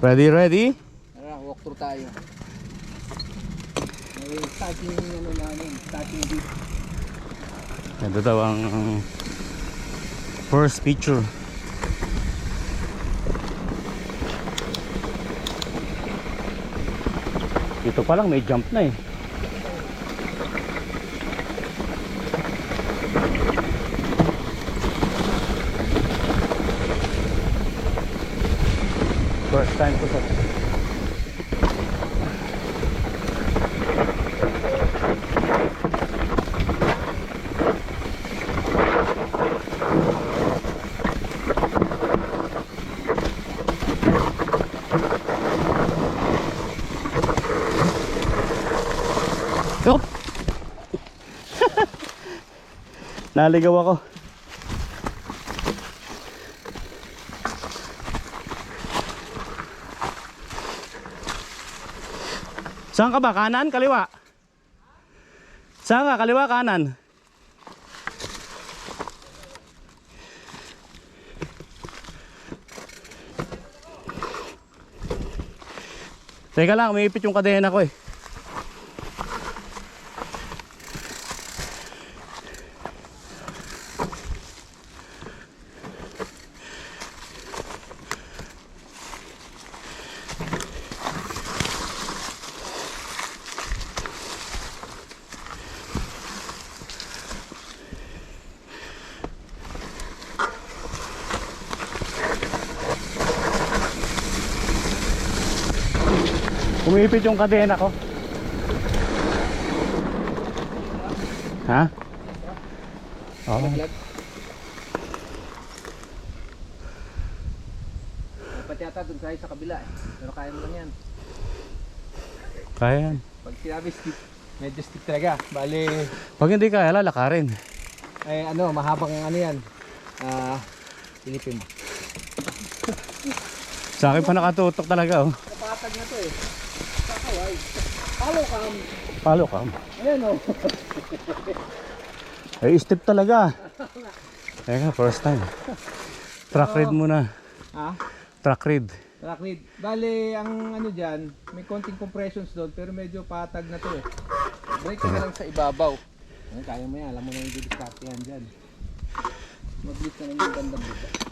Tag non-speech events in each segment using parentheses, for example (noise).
Ready, ready? Tara, walk through tayo. May starting ano namin, starting beat. Ito daw ang first picture. Ito pa lang may jump na eh. First time ko sa Yup. Naligaw ako. Saan ka ba? Kanan? Kaliwa? Saan ka? Kaliwa? Kanan? Teka lang, umiipit yung kadena ko eh. Umipit yung kadena ko. Ha? Oo. Laglag. Dapat yata dun tayo sa kabila eh. Pero kaya mo lang yan. Kaya yan. Pag sinabi stick, medyo stick talaga. Bali, Pag hindi kaya, lalakarin. ay ano, mahabang ano yan. Ah, silipin mo. Sa akin pa nakatutok talaga oh. Kapatag na to eh. Kakaway. Follow cam. Palo ka. Ayan oh. (laughs) Ay, step talaga. Teka, first time. Track read muna. Ha? Track read. Track lead. Bale, ang ano dyan, may konting compressions doon, pero medyo patag na to eh. Brake ka na lang sa ibabaw. Ayan, kaya mo yan. Alam mo na yung didiskarte yan dyan. Mag-lift na yung bandang dito.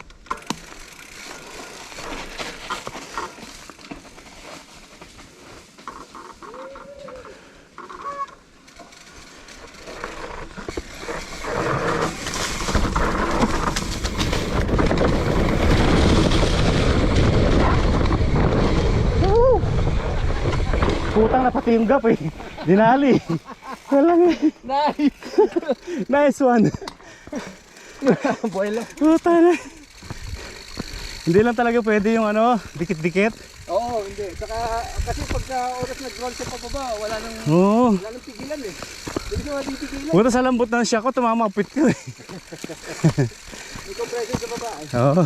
Na pati yung gap eh. Dinali. (laughs) Walang Nice! (laughs) Nice one. (laughs) Lang. Puta na. Hindi lang talaga pwede yung ano, dikit-dikit. Oo, hindi. Saka, kasi pagka oras nag-roll sa pababa, wala nang, Oo. wala nang pigilan eh. Hindi siya matipigilan. Puta sa lambot ng siya ko, tumamapit ko eh. May compression sa baba. eh. Oo.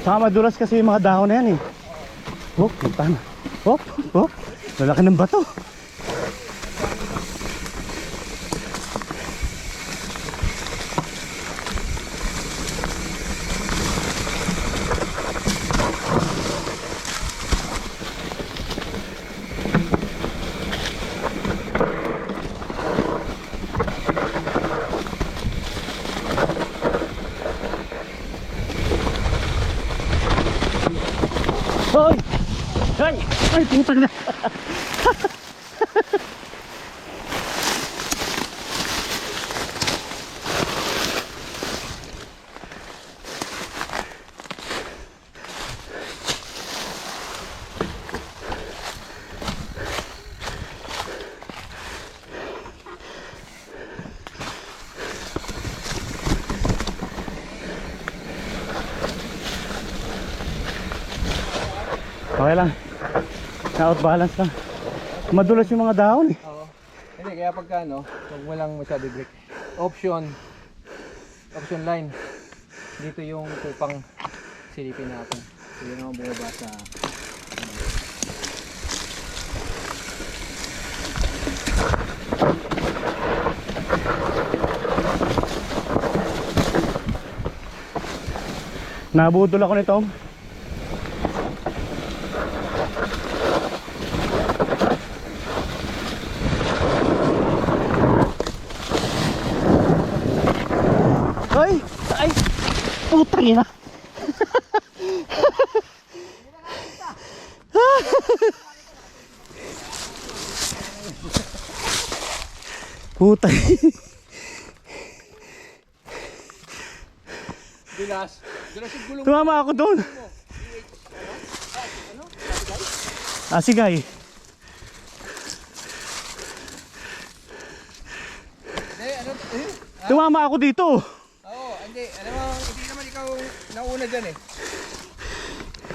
Saka madulas kasi yung mga dahon na yan eh. Hop, punta na. Hop, hop. Lalaki ng bato. Ay! Ay, putang na! Okay lang. Na-outbalance lang. Madulas yung mga dahon eh. Oo. Hindi, kaya pagka ano, huwag mo lang masyado break. Option. Option line. Dito yung kupang silipin natin. Hindi naman bumaba sa... Nabudol ako nito. Ay! Ay! Putang ina! Putang Bilas. Bilas yung gulong Tumama ako doon. Ah, sigay. Eh, ano? Eh? Tumama ako dito. Oo, hindi. Alam mo, hindi naman ikaw nauna dyan eh.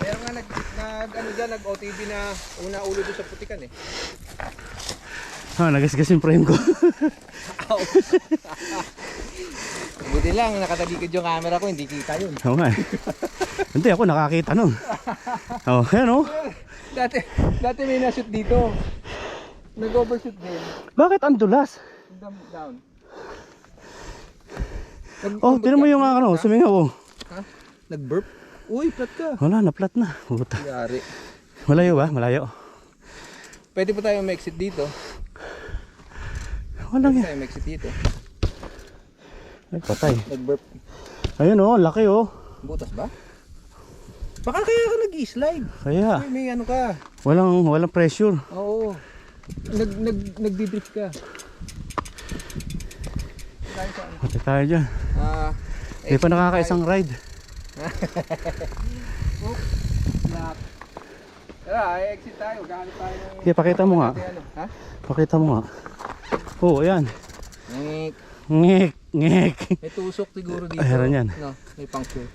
Meron nga nag, nag ano dyan, nag OTV na una ulo doon sa putikan eh. Ah, nagasgas yung frame ko. Buti lang, nakatalikod yung camera ko, hindi kita yun. Oo nga eh. Hindi, ako nakakita nun. Oh, yan oh. Dati, dati may na-shoot dito. Nag-overshoot din. Bakit ang dulas? Down. down. Nag- Oh, tinan mo yung ano, sumingaw oh. Ha? Nag-burp? Uy, flat ka. Wala, na-flat na. Puta. Yari. Malayo ba? Malayo. Pwede pa tayo ma-exit dito. Wala Pwede yan. tayo ma-exit dito. Ay, patay. Nag-burp. Ayun oh, laki oh. Butas ba? Baka kaya ka nag-slide. Kaya, Uy, may ano ka. walang, walang pressure. Oo. Nag nag nagdi-drift ka. Tayo sa? Patay tayo dyan. Ah, Hindi pa nakakaisang ride. Lock. Tara, ay exit tayo. Gahanap tayo ng... Kaya pakita mo nga. Ha? Pakita mo nga. Oo, oh, ayan. Ngik. Ngik, ngik. May tusok siguro dito. Ay, meron yan. No, may puncture.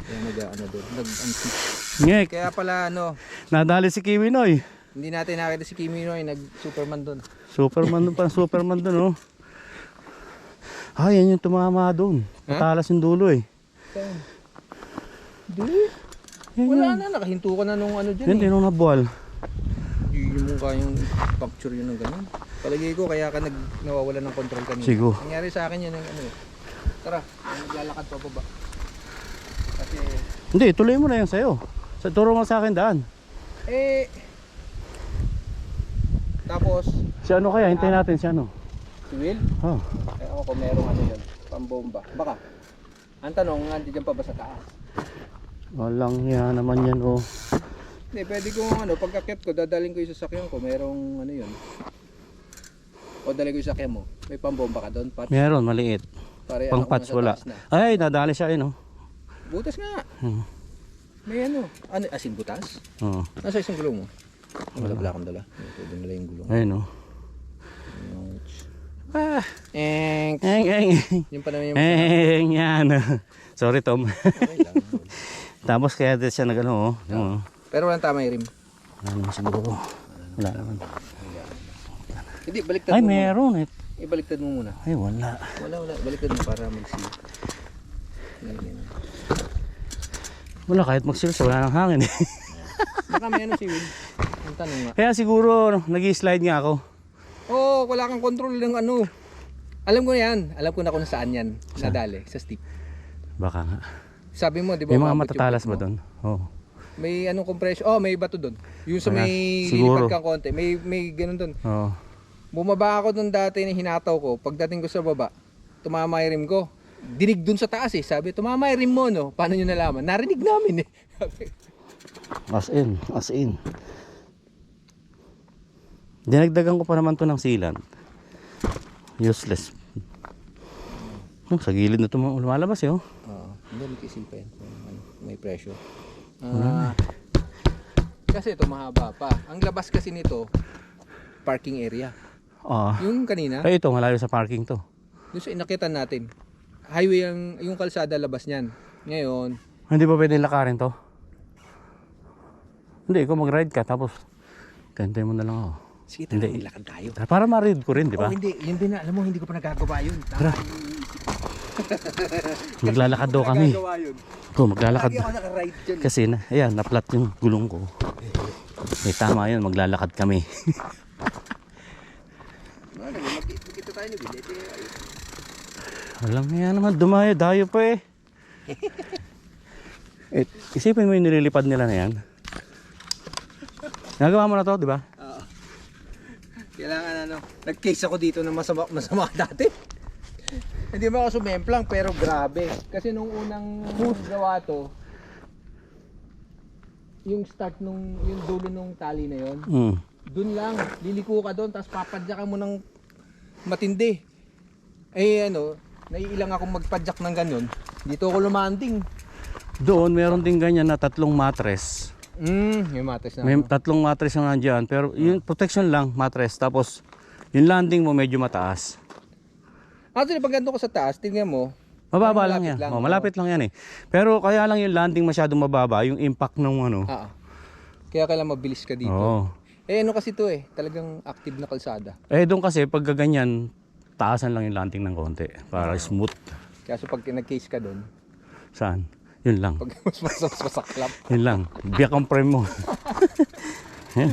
Kaya nag ano doon. Nag unseat. Ngik. Kaya pala ano, Nadali si Kiwi Noy. hindi natin nakita si Kimi Noy nag Superman doon. Superman doon pa, Superman doon oh. Ah, yan yung tumama doon. Matalas yung dulo eh. Saan? Di. Yan, Wala yan. na, nakahinto ka na nung ano dyan Yan, eh. tinong nabuwal. Hindi mo kayang puncture yun ng ganun. Palagay ko kaya ka nag nawawala ng control kanina. Siguro. Nangyari sa akin yun ng ano eh. Tara, naglalakad pa baba. Kasi, Hindi, tuloy mo na yan sa'yo. Sa turo mo sa akin daan. eh, tapos, Si ano kaya, hintayin natin si ano. si Will, Oh. eh ako kung merong ano yun, pambomba. Baka, ang tanong, nandiyan pa ba sa taas? Walang yan naman yan oh. Hindi, pwede kong ano, pagkakit ko, dadaling ko yung sasakyan ko, merong ano yun. O dali ko yung sasakyan mo, may pambomba ka doon, patch. Meron, maliit. Yan, Pang patch wala. na. Ay, nadali siya yun oh. Butas nga. Hmm. May ano, ano, asin butas? Oh. Nasa isang gulong mo? Wala wala akong dala. Ito nila yung gulong. Ayun oh. Ah, Eng. eng, eng, Yung pa naman yung... eng, yan. (laughs) Sorry Tom. Okay lang. (laughs) Tapos kaya din siya nag ano oh. Yung, oh. Pero walang tama yung rim. Wala naman siguro. Wala naman. Hindi, baliktad Ay, mo muna. meron eh. Ibaliktad mo muna. Ay, wala. Wala, wala. Baliktad mo para. Ganyan. Wala kahit magsilos, wala nang hangin eh. (laughs) Baka may ano si Will. Ang tanong nga. Kaya siguro nag-slide nga ako. Oo, oh, wala kang control ng ano. Alam ko yan. Alam ko na kung saan yan. Nadali. Sa steep. Baka nga. Sabi mo, di ba? May mga umabot yung matatalas ba mo? doon? Oo. May anong compression? Oh, may bato doon. Yung sa may Siguro. lilipad kang konti. May, may ganun doon. Oo. Bumaba ako doon dati na hinataw ko. Pagdating ko sa baba, tumama yung rim ko. Dinig doon sa taas eh. Sabi, tumama yung rim mo no. Paano nyo nalaman? Narinig namin eh. (laughs) Sabi, As in, as in. Dinagdagan ko pa naman to ng sealant. Useless. Oh, sa gilid na ito lumalabas eh oh. Oo. Hindi, may kisipa yan. Ano, May pressure. Ah, kasi ito mahaba pa. Ang labas kasi nito, parking area. Ah. Yung kanina, Ay ito, malayo sa parking to. yung sa inakitan natin, highway ang, yung kalsada labas niyan. Ngayon, Hindi ba pwede lakarin to? Hindi, ikaw mag-ride ka tapos kantay mo na lang ako. Sige, Hindi. tara, lakad tayo. Para ma-read ko rin, di ba? Oh, hindi. Yun din na. Alam mo, hindi ko pa nagagawa yun. Tara. (laughs) Maglalakad daw kami. Yun. Oh, maglalakad. Dyan. Kasi na, ayan, na-flat yung gulong ko. Eh, tama yun, maglalakad kami. Ano. Alam yan naman, dumayo, dayo pa eh. (laughs) eh. Isipin mo yung nililipad nila na yan. Nagawa mo na to, di ba? Oo. Kailangan ano, nag-case ako dito na masama, masama dati. Hindi ba ako sumemplang pero grabe. Kasi nung unang gawa to, yung start nung, yung dulo nung tali na yon, Mm. dun lang, liliko ka doon, tapos papadyakan mo ng matindi. Eh ano, naiilang akong magpadyak ng ganun. Dito ako lumanding. Doon, meron din ganyan na tatlong mattress. Hmm, yung mates na. May tatlong mattress na nandiyan, pero yung protection lang, mattress. Tapos, yung landing mo medyo mataas. Actually, pag ganito ko sa taas, tingnan mo, Mababa lang yan. lang, oh, malapit lang yan eh. Pero kaya lang yung landing masyadong mababa, yung impact ng ano. ah, kaya kailangan mabilis ka dito. Oo. Eh ano kasi to eh, talagang active na kalsada. Eh doon kasi pag ganyan, taasan lang yung landing ng konti para smooth. Kaya so pag nag-case ka doon, Saan? Yun lang. pag mas mas mas masaklap. Yun lang. Biyak ang frame mo. (laughs) Yan.